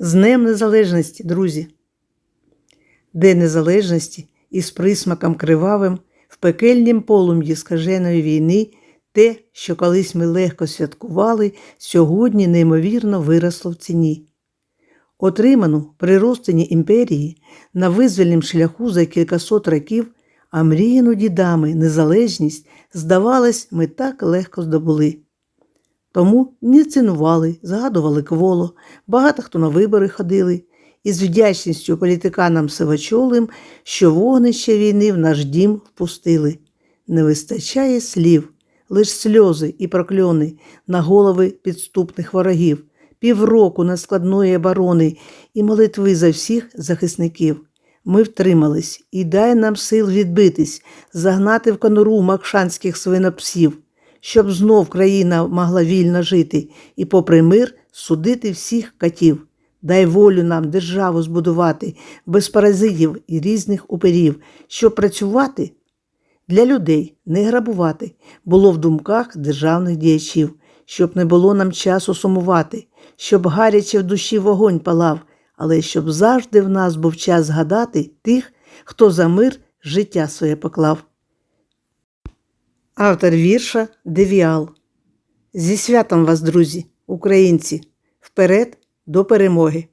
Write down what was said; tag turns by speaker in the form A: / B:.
A: З Днем Незалежності, друзі! День Незалежності із присмаком кривавим в пекельнім полум'ї скаженої війни те, що колись ми легко святкували, сьогодні неймовірно виросло в ціні. Отриману при розтині імперії на визвольнім шляху за кількасот років, а мріяну дідами незалежність, здавалось, ми так легко здобули. Тому не цінували, згадували кволо, багато хто на вибори ходили, і з вдячністю політиканам сивачолим, що вогнище війни в наш дім впустили. Не вистачає слів, лиш сльози і прокльони на голови підступних ворогів, півроку нескладної оборони і молитви за всіх захисників. Ми втримались і дай нам сил відбитись, загнати в конуру макшанських свинопсів, щоб знов країна могла вільно жити і, попри мир, судити всіх катів. Дай волю нам державу збудувати без паразитів і різних уперів, щоб працювати для людей, не грабувати, було в думках державних діячів, щоб не було нам часу сумувати, щоб гаряче в душі вогонь палав, але щоб завжди в нас був час згадати тих, хто за мир життя своє поклав. Автор вірша Девіал. Зі святом вас, друзі, українці, вперед до перемоги!